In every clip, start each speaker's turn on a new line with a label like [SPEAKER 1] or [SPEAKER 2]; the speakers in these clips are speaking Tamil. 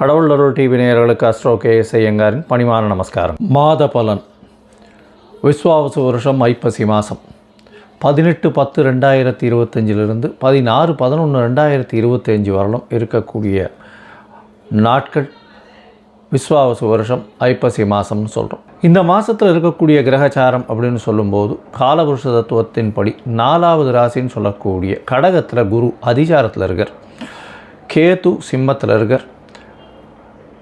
[SPEAKER 1] கடவுள் அருள் டிவி நேயர்களுக்கு அஸ்ட்ரோ கே எஸ் ஐயங்காரின் பணிவான நமஸ்காரம். மாத பலன். விஸ்வாவசு வருஷம் ஐப்பசி மாதம் பதினெட்டு பத்து ரெண்டாயிரத்தி இருபத்தஞ்சிலிருந்து பதினாறு பதினொன்று ரெண்டாயிரத்தி இருபத்தஞ்சி வரலும் இருக்கக்கூடிய நாட்கள் விஸ்வாவசு வருஷம் ஐப்பசி மாதம்னு சொல்கிறோம் இந்த மாதத்தில் இருக்கக்கூடிய கிரகச்சாரம் அப்படின்னு சொல்லும்போது காலபுருஷ தத்துவத்தின்படி நாலாவது ராசின்னு சொல்லக்கூடிய கடகத்தில் குரு அதிசாரத்தில் இருக்கார். கேது சிம்மத்தில் இருக்கார்.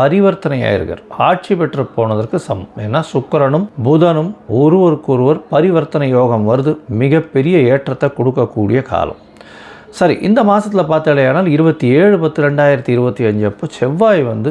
[SPEAKER 1] பரிவர்த்தனை இருக்கார் ஆட்சி பெற்று போனதற்கு சமம். ஏன்னா சுக்கிரனும் புதனும் ஒருவருக்கொருவர் பரிவர்த்தனை யோகம் வருது. மிகப்பெரிய ஏற்றத்தை கொடுக்கக்கூடிய காலம். சரி இந்த மாதத்தில் பார்த்தாலேயானால் இருபத்தி ஏழு பத்து ரெண்டாயிரத்தி இருபத்தி அஞ்சு அப்போ செவ்வாய் வந்து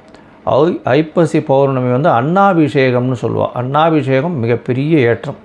[SPEAKER 1] ஐப்பசி பௌர்ணமி வந்து அன்னாபிஷேகம்னு சொல்லுவாள் அன்னாபிஷேகம் மிகப்பெரிய ஏற்றம்.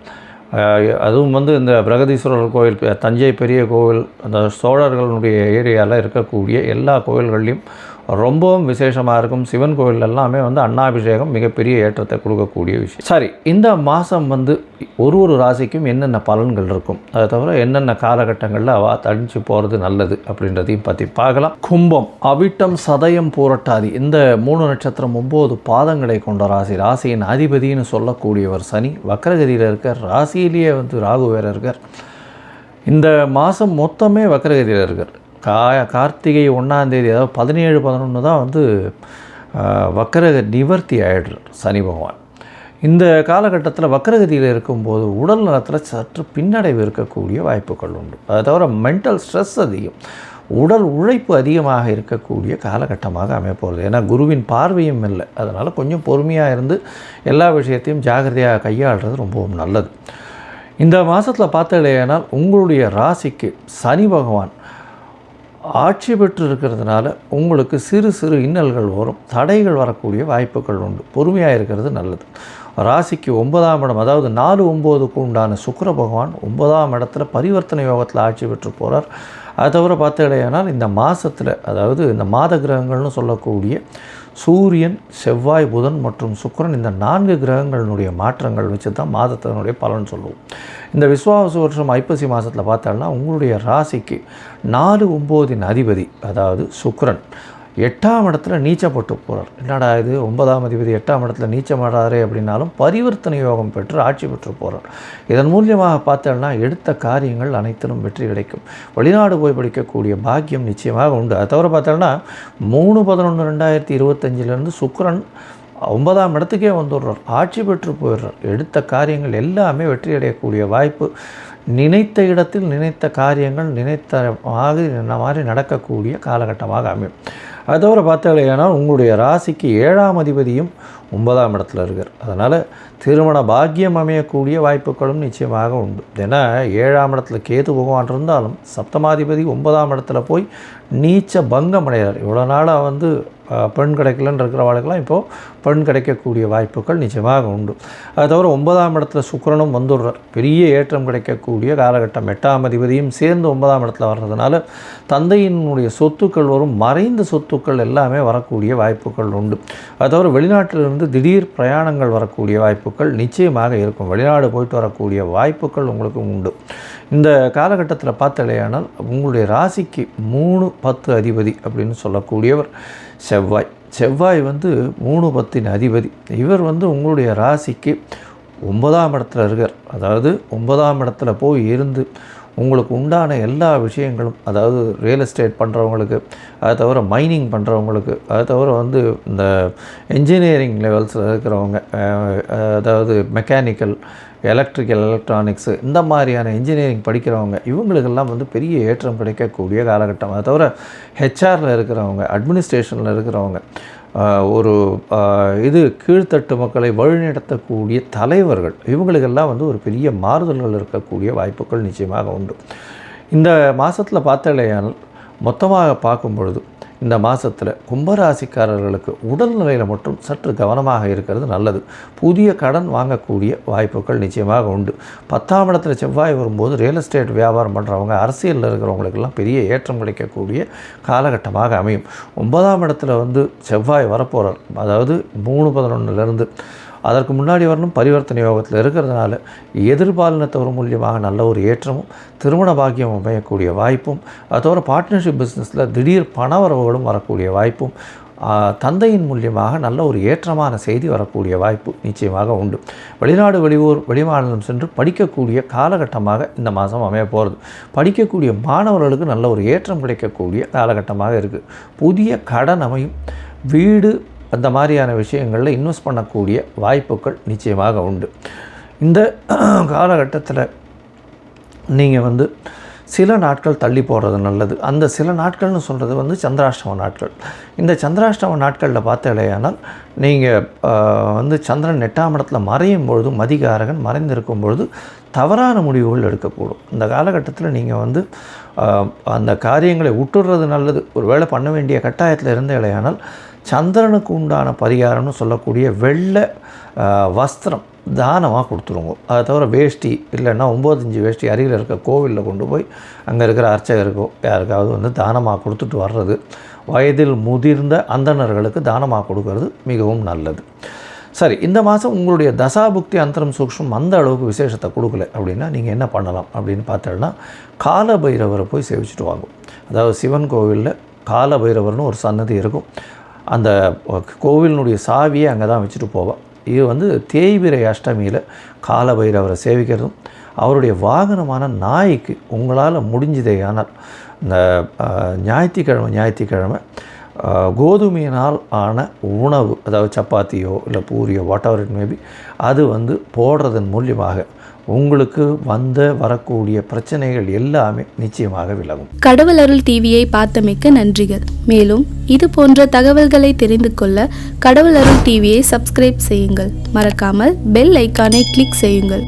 [SPEAKER 1] அதுவும் வந்து இந்த பிரகதீஸ்வரர் கோவில் தஞ்சை பெரிய கோவில் அந்த சோழர்களுடைய ஏரியாவில் இருக்கக்கூடிய எல்லா கோயில்கள்லேயும் ரொம்பவும் விசேஷமாக இருக்கும். சிவன் கோயில் எல்லாமே வந்து அன்னாபிஷேகம் மிகப்பெரிய ஏற்றத்தை கொடுக்கக்கூடிய விஷயம். சரி இந்த மாதம் வந்து ஒரு ஒரு ராசிக்கும் என்னென்ன பலன்கள் இருக்கும்? அதை தவிர என்னென்ன காலகட்டங்களில் அவ தடிச்சு போகிறது நல்லது அப்படின்றதையும் பற்றி பார்க்கலாம். கும்பம் அவிட்டம் சதயம் பூரட்டாதி. இந்த மூணு நட்சத்திரம் ஒம்பது பாதங்களை கொண்ட ராசி. ராசியின் அதிபதினு சொல்லக்கூடியவர் சனி. வக்கரகதியில் இருக்கார். ராசியிலேயே வந்து ராகு வேற இருக்கார். இந்த மாதம் மொத்தமே வக்கரகதியில் இருக்கார். கா கார்த்திகை ஒன்றாந்தேதி அதாவது பதினேழு பதினொன்று தான் வந்து வக்கரக நிவர்த்தி ஆகிடுறார் சனி பகவான். இந்த காலகட்டத்தில் வக்கரகதியில் இருக்கும்போது உடல் நலத்தில் சற்று பின்னடைவு இருக்கக்கூடிய வாய்ப்புகள் உண்டு. அதை தவிர மென்டல் ஸ்ட்ரெஸ் அதிகம். உடல் உழைப்பு அதிகமாக இருக்கக்கூடிய காலகட்டமாக அமைப்போகிறது ஏன்னா குருவின் பார்வையும் இல்லை. அதனால் கொஞ்சம் பொறுமையாக இருந்து எல்லா விஷயத்தையும் ஜாகிரதையாக கையாளுறது ரொம்பவும் நல்லது. இந்த மாதத்தில் பார்த்தலையானால் உங்களுடைய ராசிக்கு சனி பகவான் ஆட்சி பெற்று இருக்கிறதுனால உங்களுக்கு சிறு சிறு இன்னல்கள் வரும். தடைகள் வரக்கூடிய வாய்ப்புகள் உண்டு. பொறுமையாக இருக்கிறது நல்லது. ராசிக்கு ஒன்பதாம் இடம் அதாவது நாலு ஒம்போதுக்கு உண்டான சுக்கர பகவான் ஒன்பதாம் இடத்துல பரிவர்த்தனை யோகத்தில் ஆட்சி பெற்று போகிறார் அது தவிர பார்த்துக்கிடையானால் இந்த மாதத்தில் அதாவது இந்த மாத கிரகங்கள்னு சொல்லக்கூடிய சூரியன் செவ்வாய் புதன் மற்றும் சுக்கரன் இந்த நான்கு கிரகங்களினுடைய மாற்றங்கள் வச்சு தான் மாதத்தினுடைய பலன் சொல்லுவோம். இந்த விஸ்வாச வருஷம் ஐப்பசி மாதத்தில் பார்த்தோம்னா உங்களுடைய ராசிக்கு நாலு ஒம்போதின் அதிபதி அதாவது சுக்கரன். எட்டாம் இடத்துல நீச்சப்பட்டு போகிறார் என்னடா இது? ஒன்பதாம் அதிபதி எட்டாம் இடத்துல நீச்சமாடாரே அப்படின்னாலும் பரிவர்த்தனை யோகம் பெற்று ஆட்சி பெற்று போகிறார் இதன் மூலியமாக பார்த்தோம்னா எடுத்த காரியங்கள் அனைத்திலும் வெற்றி கிடைக்கும். வெளிநாடு போய் படிக்கக்கூடிய பாக்கியம் நிச்சயமாக உண்டு. அதை தவிர பார்த்தோம்னா மூணு பதினொன்று ரெண்டாயிரத்தி இருபத்தஞ்சிலேருந்து சுக்கரன் ஒன்பதாம் இடத்துக்கே வந்துடுறார். ஆட்சி பெற்று போயிடுறார். எடுத்த காரியங்கள் எல்லாமே வெற்றி அடையக்கூடிய வாய்ப்பு. நினைத்த இடத்தில் நினைத்த காரியங்கள் நினைத்த மாதிரி மாதிரி நடக்கக்கூடிய காலகட்டமாக அமையும். அது தவிர உங்களுடைய ராசிக்கு ஏழாம் அதிபதியும் ஒன்பதாம் இடத்துல இருக்கார். அதனால் திருமண பாக்கியம் அமையக்கூடிய வாய்ப்புகளும் நிச்சயமாக உண்டு. ஏன்னா ஏழாம் இடத்துல கேது பகவான் இருந்தாலும் சப்தமாதிபதி ஒன்பதாம் இடத்துல போய் நீச்ச பங்கம் அடைகிறார். இவ்வளோ நாளாக வந்து பெண் கிடைக்கலன்னு இருக்கிறவர்களுக்கெல்லாம் இப்போது பெண் கிடைக்கக்கூடிய வாய்ப்புகள் நிச்சயமாக உண்டு. அது தவிர ஒன்பதாம் இடத்துல சுக்கரனும் வந்துடுறார். பெரிய ஏற்றம் கிடைக்கக்கூடிய காலகட்டம். எட்டாம் அதிபதியும் சேர்ந்து ஒன்பதாம் இடத்துல வர்றதுனால தந்தையினுடைய சொத்துக்கள் வரும். மறைந்த சொத்து சொத்துக்கள் எல்லாமே வரக்கூடிய வாய்ப்புகள் உண்டு. அது தவிர வெளிநாட்டிலிருந்து திடீர் பிரயாணங்கள் வரக்கூடிய வாய்ப்புகள் நிச்சயமாக இருக்கும். வெளிநாடு போயிட்டு வரக்கூடிய வாய்ப்புகள் உங்களுக்கு உண்டு. இந்த காலகட்டத்தில் பார்த்தலையானால் உங்களுடைய ராசிக்கு மூணு பத்து அதிபதி அப்படின்னு சொல்லக்கூடியவர் செவ்வாய். செவ்வாய் வந்து மூணு பத்தின் அதிபதி. இவர் வந்து உங்களுடைய ராசிக்கு ஒன்பதாம் இடத்துல இருக்கார். அதாவது ஒன்பதாம் இடத்துல போய் இருந்து உங்களுக்கு உண்டான எல்லா விஷயங்களும் அதாவது ரியல் எஸ்டேட் பண்ணுறவங்களுக்கு அதை தவிர மைனிங் பண்ணுறவங்களுக்கு அதை தவிர வந்து இந்த என்ஜினியரிங் லெவல்ஸில் இருக்கிறவங்க அதாவது மெக்கானிக்கல் எலக்ட்ரிக்கல் எலக்ட்ரானிக்ஸு இந்த மாதிரியான இன்ஜினியரிங் படிக்கிறவங்க இவங்களுக்கெல்லாம் வந்து பெரிய ஏற்றம் கிடைக்கக்கூடிய காலகட்டம். அதை தவிர ஹெச்ஆரில் இருக்கிறவங்க அட்மினிஸ்ட்ரேஷனில் இருக்கிறவங்க ஒரு இது கீழ்த்தட்டு மக்களை வழிநடத்தக்கூடிய தலைவர்கள் இவங்களுக்கெல்லாம் வந்து ஒரு பெரிய மாறுதல்கள் இருக்கக்கூடிய வாய்ப்புகள் நிச்சயமாக உண்டு. இந்த மாதத்தில் பார்த்தாலேயால் மொத்தமாக பார்க்கும் பொழுது இந்த மாதத்தில் கும்பராசிக்காரர்களுக்கு உடல்நிலையில் மட்டும் சற்று கவனமாக இருக்கிறது நல்லது. புதிய கடன் வாங்கக்கூடிய வாய்ப்புகள் நிச்சயமாக உண்டு. பத்தாம் இடத்துல செவ்வாய் வரும்போது ரியல் எஸ்டேட் வியாபாரம் பண்ணுறவங்க அரசியலில் இருக்கிறவங்களுக்கெல்லாம் பெரிய ஏற்றம் கிடைக்கக்கூடிய காலகட்டமாக அமையும். ஒன்பதாம் இடத்துல வந்து செவ்வாய் வரப்போகிறார் அதாவது மூணு பதினொன்றுலேருந்து அதற்கு முன்னாடி வரணும் பரிவர்த்தனை யோகத்தில் இருக்கிறதுனால எதிர்பாலினத்தவர் மூலியமாக நல்ல ஒரு ஏற்றமும் திருமண பாக்கியம் அமையக்கூடிய வாய்ப்பும் அதோட தவிர பார்ட்னர்ஷிப் பிஸ்னஸில் திடீர் பணவரவுகளும் வரக்கூடிய வாய்ப்பும் தந்தையின் மூலியமாக நல்ல ஒரு ஏற்றமான செய்தி வரக்கூடிய வாய்ப்பு நிச்சயமாக உண்டு. வெளிநாடு வெளியூர் வெளிமாநிலம் சென்று படிக்கக்கூடிய காலகட்டமாக இந்த மாதம் அமைய போகிறது. படிக்கக்கூடிய மாணவர்களுக்கு நல்ல ஒரு ஏற்றம் கிடைக்கக்கூடிய காலகட்டமாக இருக்குது புதிய கடன் அமையும். வீடு அந்த மாதிரியான விஷயங்களில் இன்வெஸ்ட் பண்ணக்கூடிய வாய்ப்புகள் நிச்சயமாக உண்டு. இந்த காலகட்டத்தில் நீங்கள் வந்து சில நாட்கள் தள்ளி போகிறது நல்லது. அந்த சில நாட்கள்னு சொல்கிறது வந்து சந்திராஷ்டம நாட்கள். இந்த சந்திராஷ்டம நாட்களில் பார்த்தாலேயானால் நீங்கள் வந்து சந்திரன் எட்டாம் இடத்துல மறையும் பொழுது மதிகாரகன் மறைந்திருக்கும் பொழுது தவறான முடிவுகள் எடுக்கக்கூடும். இந்த காலகட்டத்தில் நீங்கள் வந்து அந்த காரியங்களை விட்டுடுறது நல்லது. ஒரு வேளை பண்ண வேண்டிய கட்டாயத்தில் இருந்தேலையானால் சந்திரனுக்கு உண்டான பரிகாரம்னு சொல்லக்கூடிய வெள்ளை வஸ்திரம் தானமாக கொடுத்துருங்க அதை தவிர வேஷ்டி இல்லைன்னா ஒம்போதஞ்சு வேஷ்டி அருகில் இருக்க கோவிலில் கொண்டு போய் அங்கே இருக்கிற அர்ச்சகருக்கோ யாருக்காவது வந்து தானமாக கொடுத்துட்டு வர்றது. வயதில் முதிர்ந்த அந்தணர்களுக்கு தானமாக கொடுக்கறது மிகவும் நல்லது. சரி இந்த மாதம் உங்களுடைய தசாபுக்தி அந்தரம் சூக்ஷ்மம் அந்த அளவுக்கு விசேஷத்தை கொடுக்கல அப்படின்னா நீங்கள் என்ன பண்ணலாம் அப்படின்னு பார்த்தோன்னா கால பைரவரை போய் சேவிச்சுட்டு வாங்கும் அதாவது சிவன் கோவிலில் கால பைரவர்னு ஒரு சன்னதி இருக்கும். அந்த கோவிலினுடைய சாவியை அங்கே தான் வச்சுட்டு போவாள் இது வந்து தேய்பிரை அஷ்டமியில் கால பைரவரை சேவிக்கிறதும் அவருடைய வாகனமான நாய்க்கு உங்களால் முடிஞ்சதே. ஆனால் இந்த ஞாயிற்றுக்கிழமை ஞாயிற்றுக்கிழமை கோதுமையினால் ஆன உணவு அதாவது சப்பாத்தியோ இல்லை பூரியோ வாட் எவர் இட் மேபி அது வந்து போடுறதன் மூலியமாக உங்களுக்கு வந்த வரக்கூடிய பிரச்சனைகள் எல்லாமே நிச்சயமாக விலகும்.
[SPEAKER 2] கடவுள் அருள் டிவியை பார்த்தமைக்க நன்றிகள். மேலும் இது போன்ற தகவல்களை தெரிந்து கொள்ள கடவுள் அருள் டிவியை சப்ஸ்கிரைப் செய்யுங்கள். மறக்காமல் பெல் ஐக்கானை கிளிக் செய்யுங்கள்.